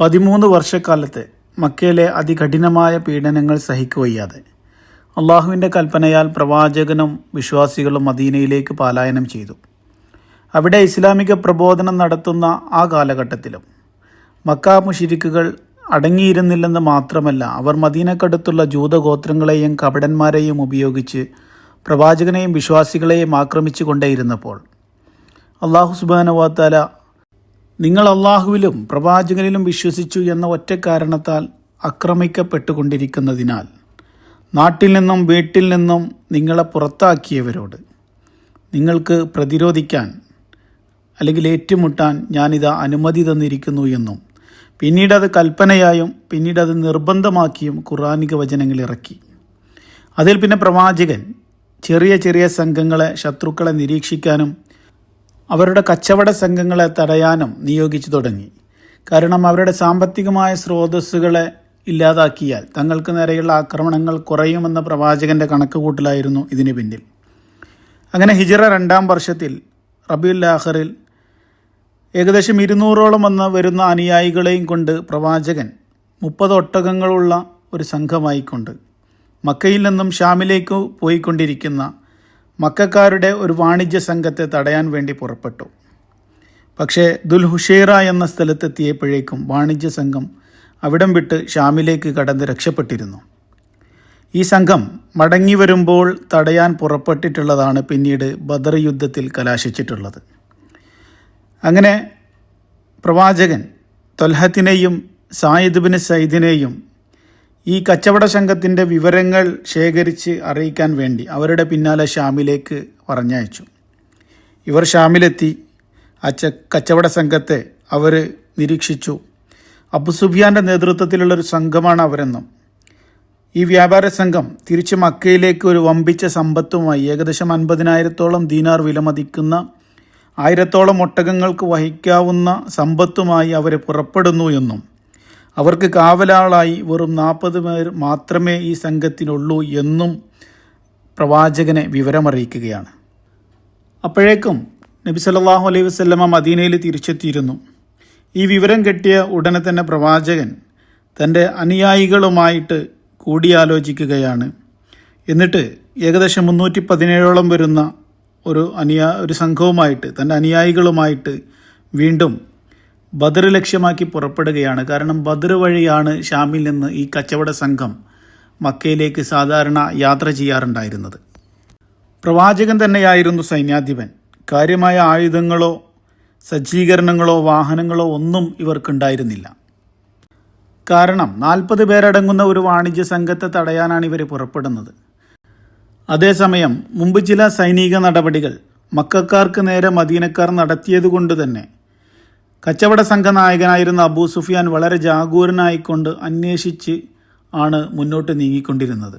പതിമൂന്ന് വർഷക്കാലത്ത് മക്കയിലെ അതികഠിനമായ പീഡനങ്ങൾ സഹിക്കുവയ്യാതെ അള്ളാഹുവിന്റെ കൽപ്പനയാൽ പ്രവാചകനും വിശ്വാസികളും മദീനയിലേക്ക് പലായനം ചെയ്തു. അവിടെ ഇസ്ലാമിക പ്രബോധനം നടത്തുന്ന ആ കാലഘട്ടത്തിലും മക്ക മുഷിരിക്കുകൾ അടങ്ങിയിരുന്നില്ലെന്ന് മാത്രമല്ല അവർ മദീനക്കടുത്തുള്ള ജൂതഗോത്രങ്ങളെയും കപടന്മാരെയും ഉപയോഗിച്ച് പ്രവാചകനെയും വിശ്വാസികളെയും ആക്രമിച്ചു കൊണ്ടേയിരുന്നപ്പോൾ അള്ളാഹു സുബാനുവാത്താല നിങ്ങൾ അള്ളാഹുവിലും പ്രവാചകനിലും വിശ്വസിച്ചു എന്ന ഒറ്റ കാരണത്താൽ ആക്രമിക്കപ്പെട്ടുകൊണ്ടിരിക്കുന്നതിനാൽ നാട്ടിൽ നിന്നും വീട്ടിൽ നിന്നും നിങ്ങളെ പുറത്താക്കിയവരോട് നിങ്ങൾക്ക് പ്രതിരോധിക്കാൻ അല്ലെങ്കിൽ ഏറ്റുമുട്ടാൻ ഞാനിത് അനുമതി തന്നിരിക്കുന്നു എന്നും പിന്നീട് അത് കൽപ്പനയായും പിന്നീട് അത് നിർബന്ധമാക്കിയും ഖുറാനിക വചനങ്ങൾ ഇറക്കി. അതിൽ പിന്നെ പ്രവാചകൻ ചെറിയ ചെറിയ സംഘങ്ങളെ ശത്രുക്കളെ നിരീക്ഷിക്കാനും അവരുടെ കച്ചവട സംഘങ്ങളെ തടയാനും നിയോഗിച്ചു തുടങ്ങി. കാരണം അവരുടെ സാമ്പത്തികമായ സ്രോതസ്സുകളെ ഇല്ലാതാക്കിയാൽ തങ്ങൾക്ക് നേരെയുള്ള ആക്രമണങ്ങൾ കുറയുമെന്ന പ്രവാചകന്റെ കണക്കുകൂട്ടലായിരുന്നു ഇതിന് പിന്നിൽ. അങ്ങനെ ഹിജറ രണ്ടാം വർഷത്തിൽ റബിയുൽ ലാഹറിൽ ഏകദേശം ഇരുന്നൂറോളം വന്ന് വരുന്ന അനുയായികളെയും കൊണ്ട് പ്രവാചകൻ മുപ്പത് ഒട്ടകങ്ങളുള്ള ഒരു സംഘമായിക്കൊണ്ട് മക്കയിൽ നിന്നും ഷാമിലേക്ക് പോയിക്കൊണ്ടിരിക്കുന്ന മക്കാരുടെ ഒരു വാണിജ്യ സംഘത്തെ തടയാൻ വേണ്ടി പുറപ്പെട്ടു. പക്ഷേ ദുൽഹുഷേറ എന്ന സ്ഥലത്തെത്തിയപ്പോഴേക്കും വാണിജ്യ സംഘം അവിടം വിട്ട് ഷാമിലേക്ക് കടന്ന് രക്ഷപ്പെട്ടിരുന്നു. ഈ സംഘം മടങ്ങി വരുമ്പോൾ തടയാൻ പുറപ്പെട്ടിട്ടുള്ളതാണ് പിന്നീട് ബദർ യുദ്ധത്തിൽ കലാശിച്ചിട്ടുള്ളത്. അങ്ങനെ പ്രവാചകൻ തൊൽഹത്തിനെയും സായിദ് ബിൻ ഈ കച്ചവട സംഘത്തിന്റെ വിവരങ്ങൾ ശേഖരിച്ച് അറിയിക്കാൻ വേണ്ടി അവരുടെ പിന്നാലെ ഷാമിലേക്ക് പറഞ്ഞയച്ചു. ഇവർ ഷാമിലെത്തി. ആ കച്ചവട സംഘത്തെ അവർ നിരീക്ഷിച്ചു. നേതൃത്വത്തിലുള്ള നേതൃത്വത്തിലുള്ളൊരു സംഘമാണ് അവരെന്നും. ഈ വ്യാപാര സംഘം തിരിച്ച് മക്കയിലേക്ക് ഒരു വമ്പിച്ച സമ്പത്തുമായി ഏകദേശം അൻപതിനായിരത്തോളം ദീനാർ വിലമതിക്കുന്ന ആയിരത്തോളം ഒട്ടകങ്ങൾക്ക് വഹിക്കാവുന്ന സമ്പത്തുമായി അവർ പുറപ്പെടുന്നു എന്നും അവർക്ക് കാവലാളായി വെറും നാൽപ്പത് പേർ മാത്രമേ ഈ സംഘത്തിനുള്ളൂ എന്നും പ്രവാചകനെ വിവരമറിയിക്കുകയാണ്. അപ്പോഴേക്കും നബി സല്ലാഹു അലൈഹി വസല്ലമ മദീനയിൽ തിരിച്ചെത്തിയിരുന്നു. ഈ വിവരം കിട്ടിയ ഉടനെ തന്നെ പ്രവാചകൻ തന്റെ അനുയായികളുമായിട്ട് കൂടിയാലോചിക്കുകയാണ്. എന്നിട്ട് ഏകദേശം മുന്നൂറ്റി പതിനേഴോളം വരുന്ന ഒരു അനുയാ ഒരു സംഘവുമായിട്ട് തന്റെ അനുയായികളുമായിട്ട് വീണ്ടും ബദർ ലക്ഷ്യമാക്കി പുറപ്പെടുകയാണ്. കാരണം ബദർ വഴിയാണ് ഷാമിൽ നിന്ന് ഈ കച്ചവട സംഘം മക്കയിലേക്ക് സാധാരണ യാത്ര ചെയ്യാറുണ്ടായിരുന്നത്. പ്രവാചകൻ തന്നെയായിരുന്നു സൈന്യാധിപൻ. കാര്യമായ ആയുധങ്ങളോ സജ്ജീകരണങ്ങളോ വാഹനങ്ങളോ ഒന്നും ഇവർക്കുണ്ടായിരുന്നില്ല. കാരണം നാൽപ്പത് പേരടങ്ങുന്ന ഒരു വാണിജ്യ സംഘത്തെ തടയാനാണ് ഇവർ പുറപ്പെടുന്നത്. അതേസമയം മുമ്പ് ചില സൈനിക നടപടികൾ മക്കാർക്ക് നേരെ മദീനക്കാർ നടത്തിയതുകൊണ്ട് തന്നെ കച്ചവട സംഘ നായകനായിരുന്ന അബൂ സുഫിയാൻ വളരെ ജാഗൂരനായിക്കൊണ്ട് അന്വേഷിച്ച് ആണ് മുന്നോട്ട് നീങ്ങിക്കൊണ്ടിരുന്നത്.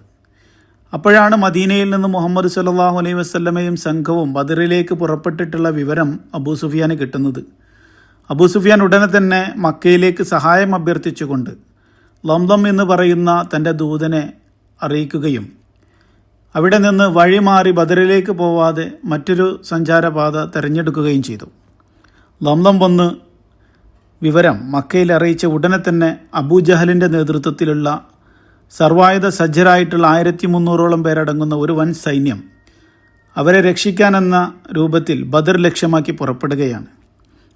അപ്പോഴാണ് മദീനയിൽ നിന്ന് മുഹമ്മദ് സല്ലാഹു അലൈഹി വസ്ല്ലമയും സംഘവും ബദറിലേക്ക് പുറപ്പെട്ടിട്ടുള്ള വിവരം അബൂ സുഫിയാന് കിട്ടുന്നത്. അബൂ സുഫിയാൻ ഉടനെ തന്നെ മക്കയിലേക്ക് സഹായം അഭ്യർത്ഥിച്ചുകൊണ്ട് ലംദം എന്ന് പറയുന്ന തന്റെ ദൂതനെ അറിയിക്കുകയും അവിടെ നിന്ന് വഴിമാറി ബദറിലേക്ക് പോവാതെ മറ്റൊരു സഞ്ചാരപാത തിരഞ്ഞെടുക്കുകയും ചെയ്തു. ലംലം വന്ന് വിവരം മക്കയിൽ അറിയിച്ച ഉടനെ തന്നെ അബൂജഹലിന്റെ നേതൃത്വത്തിലുള്ള സർവായുധ സജ്ജരായിട്ടുള്ള ആയിരത്തി മുന്നൂറോളം പേരടങ്ങുന്ന ഒരു വൻ സൈന്യം അവരെ രക്ഷിക്കാനെന്ന രൂപത്തിൽ ബദർ ലക്ഷ്യമാക്കി പുറപ്പെടുകയാണ്.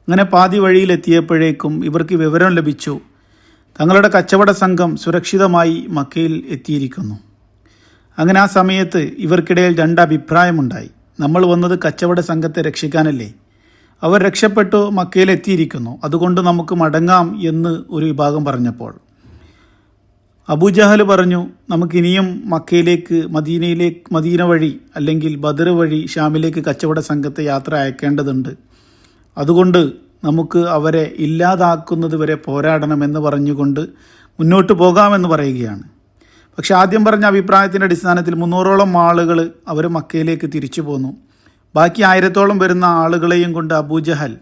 അങ്ങനെ പാതി വഴിയിലെത്തിയപ്പോഴേക്കും ഇവർക്ക് വിവരം ലഭിച്ചു. തങ്ങളുടെ കച്ചവട സംഘം സുരക്ഷിതമായി മക്കയിൽ എത്തിയിരിക്കുന്നു. അങ്ങനെ ആ സമയത്ത് ഇവർക്കിടയിൽ രണ്ട് അഭിപ്രായമുണ്ടായി. നമ്മൾ വന്നത് കച്ചവട സംഘത്തെ രക്ഷിക്കാനല്ലേ? അവർ രക്ഷപ്പെട്ടു മക്കയിലെത്തിയിരിക്കുന്നു. അതുകൊണ്ട് നമുക്ക് മടങ്ങാം എന്ന് ഒരു വിഭാഗം പറഞ്ഞപ്പോൾ. അബൂജഹൽ പറഞ്ഞു നമുക്കിനിയും മക്കയിലേക്ക് മദീനയിലേക്ക് മദീന വഴി അല്ലെങ്കിൽ ബദർ വഴി ഷാമിലേക്ക് കച്ചവട സംഘത്തെ യാത്ര അയക്കേണ്ടതുണ്ട്. അതുകൊണ്ട് നമുക്ക് അവരെ ഇല്ലാതാക്കുന്നത് വരെ പോരാടണമെന്ന് പറഞ്ഞുകൊണ്ട് മുന്നോട്ട് പോകാമെന്ന് പറയുകയാണ്. പക്ഷെ ആദ്യം പറഞ്ഞ അഭിപ്രായത്തിന്റെ അടിസ്ഥാനത്തിൽ മുന്നൂറോളം ആളുകൾ അവർ മക്കയിലേക്ക് തിരിച്ചു പോന്നു. ബാക്കി ആയിരത്തോളം വരുന്ന ആളുകളെയും കൊണ്ട് അബൂജഹൽ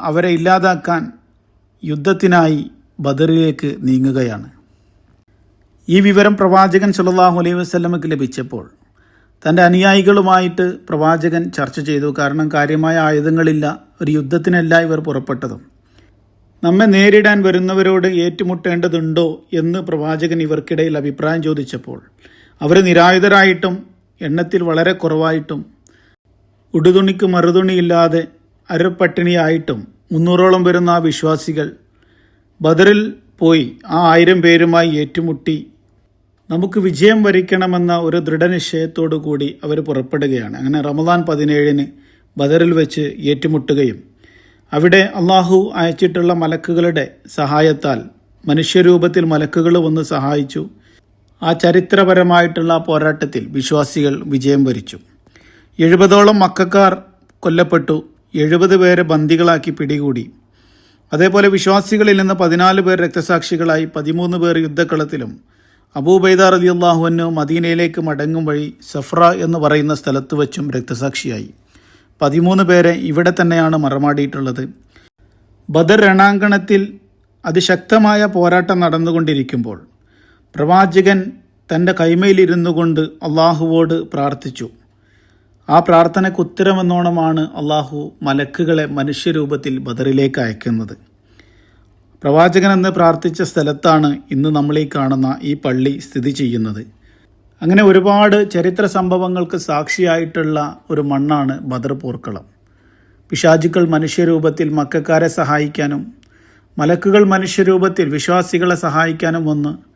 അവരെ ഇല്ലാതാക്കാൻ യുദ്ധത്തിനായി ബദറിലേക്ക് നീങ്ങുകയാണ്. ഈ വിവരം പ്രവാചകൻ സുല്ലാഹു അലൈഹി വസ്ലമക്ക് ലഭിച്ചപ്പോൾ തന്റെ അനുയായികളുമായിട്ട് പ്രവാചകൻ ചർച്ച ചെയ്തു. കാരണം കാര്യമായ ആയുധങ്ങളില്ല ഒരു യുദ്ധത്തിനല്ല ഇവർ പുറപ്പെട്ടതും. നമ്മെ നേരിടാൻ വരുന്നവരോട് ഏറ്റുമുട്ടേണ്ടതുണ്ടോ എന്ന് പ്രവാചകൻ ഇവർക്കിടയിൽ അഭിപ്രായം ചോദിച്ചപ്പോൾ അവർ നിരായുധരായിട്ടും എണ്ണത്തിൽ വളരെ കുറവായിട്ടും ഉടുതുണിക്ക് മറുതുണിയില്ലാതെ അരപ്പട്ടിണിയായിട്ടും മുന്നൂറോളം വരുന്ന ആ വിശ്വാസികൾ ബദറിൽ പോയി ആ ആയിരം പേരുമായി ഏറ്റുമുട്ടി നമുക്ക് വിജയം വരിക്കണമെന്ന ഒരു ദൃഢനിശ്ചയത്തോടു കൂടി അവർ പുറപ്പെടുകയാണ്. അങ്ങനെ റമദാൻ പതിനേഴിന് ബദറിൽ വെച്ച് ഏറ്റുമുട്ടുകയും അവിടെ അള്ളാഹു അയച്ചിട്ടുള്ള മലക്കുകളുടെ സഹായത്താൽ മനുഷ്യരൂപത്തിൽ മലക്കുകൾ വന്ന് സഹായിച്ചു. ആ ചരിത്രപരമായിട്ടുള്ള പോരാട്ടത്തിൽ വിശ്വാസികൾ വിജയം വരിച്ചു. എഴുപതോളം മക്കാർ കൊല്ലപ്പെട്ടു. എഴുപത് പേരെ ബന്ദികളാക്കി പിടികൂടി. അതേപോലെ വിശ്വാസികളിൽ നിന്ന് പതിനാല് പേർ രക്തസാക്ഷികളായി പതിമൂന്ന് പേർ യുദ്ധക്കളത്തിലും അബൂബൈദ റലി അള്ളാഹുവിന് മദീനയിലേക്ക് മടങ്ങും വഴി സഫ്ര എന്ന് പറയുന്ന സ്ഥലത്ത് വച്ചും രക്തസാക്ഷിയായി. പതിമൂന്ന് പേരെ ഇവിടെ തന്നെയാണ് മറമാടിയിട്ടുള്ളത്. ബദർ രണാങ്കണത്തിൽ അതിശക്തമായ പോരാട്ടം നടന്നുകൊണ്ടിരിക്കുമ്പോൾ പ്രവാചകൻ തന്റെ കൈമയിലിരുന്നു കൊണ്ട് അള്ളാഹുവോട് പ്രാർത്ഥിച്ചു. ആ പ്രാർത്ഥനയ്ക്ക് ഉത്തരമെന്നോണമാണ് അള്ളാഹു മലക്കുകളെ മനുഷ്യരൂപത്തിൽ ബദറിലേക്ക് അയക്കുന്നത്. പ്രവാചകൻ എന്ന് പ്രാർത്ഥിച്ച സ്ഥലത്താണ് ഇന്ന് നമ്മൾ ഈ കാണുന്ന ഈ പള്ളി സ്ഥിതി ചെയ്യുന്നത്. അങ്ങനെ ഒരുപാട് ചരിത്ര സംഭവങ്ങൾക്ക് സാക്ഷിയായിട്ടുള്ള ഒരു മണ്ണാണ് ബദർ പോർക്കളം. പിശാചുക്കൾ മനുഷ്യരൂപത്തിൽ മക്കാരെ സഹായിക്കാനും മലക്കുകൾ മനുഷ്യരൂപത്തിൽ വിശ്വാസികളെ സഹായിക്കാനും വന്ന്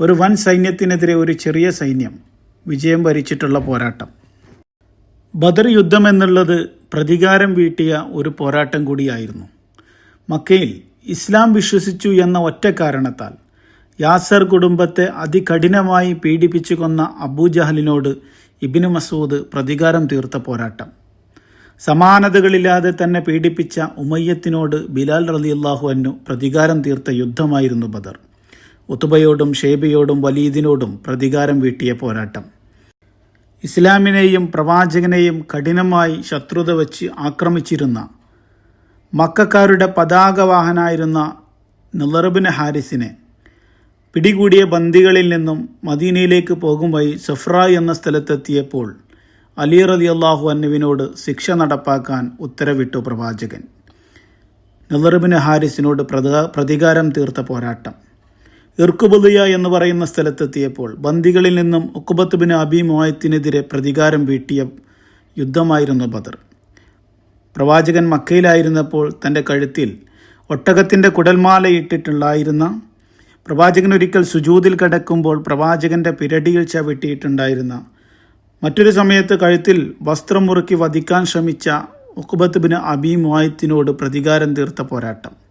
ഒരു വൻ സൈന്യത്തിനെതിരെ ഒരു ചെറിയ സൈന്യം വിജയം വരിച്ചിട്ടുള്ള പോരാട്ടം. ബദർ യുദ്ധം എന്നുള്ളത് പ്രതികാരം വീട്ടിയ ഒരു പോരാട്ടം കൂടിയായിരുന്നു. മക്കയിൽ ഇസ്ലാം വിശ്വസിച്ചു എന്ന ഒറ്റ കാരണത്താൽ യാസർ കുടുംബത്തെ അതികഠിനമായി പീഡിപ്പിച്ചു കൊന്ന അബൂജഹലിനോട് ഇബിന് മസൂദ് പ്രതികാരം തീർത്ത പോരാട്ടം. സമാനതകളില്ലാതെ തന്നെ പീഡിപ്പിച്ച ഉമയ്യത്തിനോട് ബിലാൽ റലിയല്ലാഹു അന്നു പ്രതികാരം തീർത്ത യുദ്ധമായിരുന്നു ബദർ. ഉത്തുബയോടും ഷേബയോടും വലീദിനോടും പ്രതികാരം വീട്ടിയ പോരാട്ടം. ഇസ്ലാമിനെയും പ്രവാചകനെയും കഠിനമായി ശത്രുത വച്ച് ആക്രമിച്ചിരുന്ന മക്കാരുടെ പതാകവാഹനായിരുന്ന നിലറബിന് ഹാരിസിനെ പിടികൂടിയ ബന്ദികളിൽ നിന്നും മദീനയിലേക്ക് പോകും വഴി സഫ്ര എന്ന സ്ഥലത്തെത്തിയപ്പോൾ അലി റതി അള്ളാഹു അന്നുവിനോട് ശിക്ഷ നടപ്പാക്കാൻ ഉത്തരവിട്ടു പ്രവാചകൻ. നിലറബിന് ഹാരിസിനോട് പ്രതികാരം തീർത്ത പോരാട്ടം. ഇർക്കുബുദിയ എന്ന് പറയുന്ന സ്ഥലത്തെത്തിയപ്പോൾ ബന്ദികളിൽ നിന്നും ഉക്കുബത്ത് ബിൻ അബി മോയത്തിനെതിരെ പ്രതികാരം വീട്ടിയ യുദ്ധമായിരുന്നു ബദർ. പ്രവാചകൻ മക്കയിലായിരുന്നപ്പോൾ തന്റെ കഴുത്തിൽ ഒട്ടകത്തിന്റെ കുടൽമാലയിട്ടിട്ടുണ്ടായിരുന്ന പ്രവാചകൻ ഒരിക്കൽ സുജൂതിൽ കിടക്കുമ്പോൾ പ്രവാചകന്റെ പിരടിയിൽ ചവിട്ടിയിട്ടുണ്ടായിരുന്ന മറ്റൊരു സമയത്ത് കഴുത്തിൽ വസ്ത്രം മുറുക്കി വധിക്കാൻ ശ്രമിച്ച ഉക്കുബത്ത് ബിൻ അബി മോയത്തിനോട് പ്രതികാരം തീർത്ത പോരാട്ടം.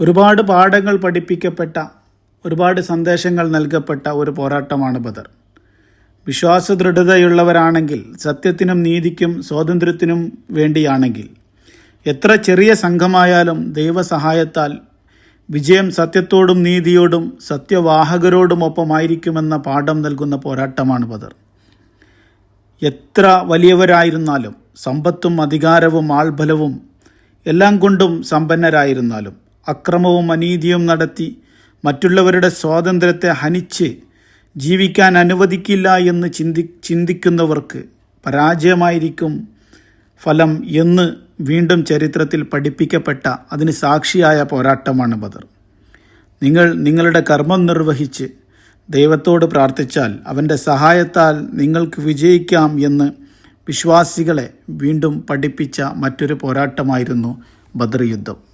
ഒരുപാട് പാഠങ്ങൾ പഠിപ്പിക്കപ്പെട്ട ഒരുപാട് സന്ദേശങ്ങൾ നൽകപ്പെട്ട ഒരു പോരാട്ടമാണ് ബദർ. വിശ്വാസദൃഢതയുള്ളവരാണെങ്കിൽ സത്യത്തിനും നീതിക്കും സ്വാതന്ത്ര്യത്തിനും വേണ്ടിയാണെങ്കിൽ എത്ര ചെറിയ സംഘമായാലും ദൈവസഹായത്താൽ വിജയം സത്യത്തോടും നീതിയോടും സത്യവാഹകരോടുമൊപ്പമായിരിക്കുമെന്ന പാഠം നൽകുന്ന പോരാട്ടമാണ് ബദർ. എത്ര വലിയവരായിരുന്നാലും സമ്പത്തും അധികാരവും ആൾബലവും എല്ലാം കൊണ്ടും സമ്പന്നരായിരുന്നാലും അക്രമവും അനീതിയും നടത്തി മറ്റുള്ളവരുടെ സ്വാതന്ത്ര്യത്തെ ഹനിച്ച് ജീവിക്കാൻ അനുവദിക്കില്ല എന്ന് ചിന്തി ചിന്തിക്കുന്നവർക്ക് പരാജയമായിരിക്കും ഫലം എന്ന് വീണ്ടും ചരിത്രത്തിൽ പഠിപ്പിക്കപ്പെട്ട അതിന് സാക്ഷിയായ പോരാട്ടമാണ് ബദർ. നിങ്ങൾ നിങ്ങളുടെ കർമ്മം നിർവഹിച്ച് ദൈവത്തോട് പ്രാർത്ഥിച്ചാൽ അവന്റെ സഹായത്താൽ നിങ്ങൾക്ക് വിജയിക്കാം എന്ന് വിശ്വാസികളെ വീണ്ടും പഠിപ്പിച്ച മറ്റൊരു പോരാട്ടമായിരുന്നു ബദർ യുദ്ധം.